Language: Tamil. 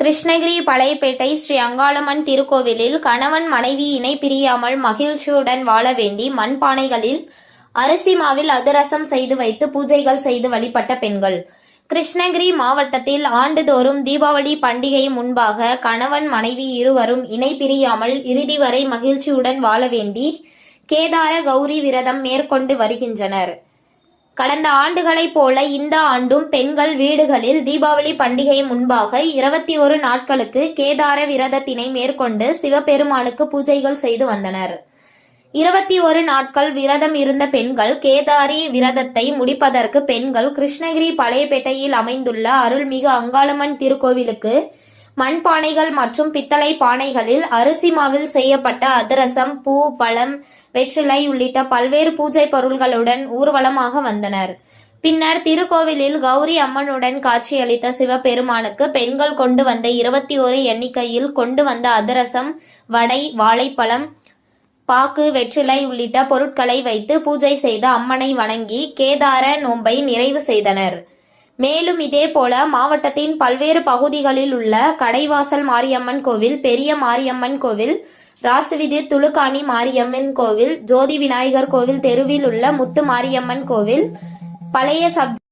கிருஷ்ணகிரி பழையப்பேட்டை ஸ்ரீ அங்காளம்மன் திருக்கோவிலில் கணவன் மனைவி இணை பிரியாமல் மகிழ்ச்சியுடன் வாழ வேண்டி மண்பானைகளில் அரிசி மாவில் அதிரசம் செய்து வைத்து பூஜைகள் செய்து வழிபட்ட பெண்கள். கிருஷ்ணகிரி மாவட்டத்தில் ஆண்டுதோறும் தீபாவளி பண்டிகை முன்பாக கணவன் மனைவி இருவரும் இணை பிரியாமல் இறுதி வரை மகிழ்ச்சியுடன் வாழ வேண்டி கேதார கௌரி விரதம் மேற்கொண்டு வருகின்றனர். கடந்த ஆண்டுகளைப் போல இந்த ஆண்டும் பெண்கள் வீடுகளில் தீபாவளி பண்டிகை முன்பாக இருபத்தி ஒரு நாட்களுக்கு கேதார விரதத்தினை மேற்கொண்டு சிவபெருமானுக்கு பூஜைகள் செய்து வந்தனர். இருபத்தி ஒரு நாட்கள் விரதம் இருந்த பெண்கள் கேதாரி விரதத்தை முடிப்பதற்கு பெண்கள் கிருஷ்ணகிரி பழையபேட்டையில் அமைந்துள்ள அருள்மிகு அங்காளம்மன் திருக்கோவிலுக்கு மண்பானைகள் மற்றும் பித்தளை பானைகளில் அரிசி மாவில் செய்யப்பட்ட அதிரசம் பூ பழம் வெற்றிலை உள்ளிட்ட பல்வேறு பூஜை பொருள்களுடன் ஊர்வலமாக வந்தனர். பின்னர் திருக்கோவிலில் கௌரி அம்மனுடன் காட்சியளித்த சிவபெருமானுக்கு பெண்கள் கொண்டு வந்த இருபத்தி ஒரு எண்ணிக்கையில் கொண்டு வந்த அதிரசம் வடை வாழைப்பழம் பாக்கு வெற்றிலை உள்ளிட்ட பொருட்களை வைத்து பூஜை செய்த அம்மனை வணங்கி கேதார நோன்பை நிறைவு செய்தனர். மேலும் இதேபோல மாவட்டத்தின் பல்வேறு பகுதிகளில் உள்ள கடைவாசல் மாரியம்மன் கோவில் பெரிய மாரியம்மன் கோவில் ராசுவிதி துளுக்காணி மாரியம்மன் கோவில் ஜோதி விநாயகர் கோவில் தெருவில் உள்ள முத்து மாரியம்மன் கோவில் பழைய சப்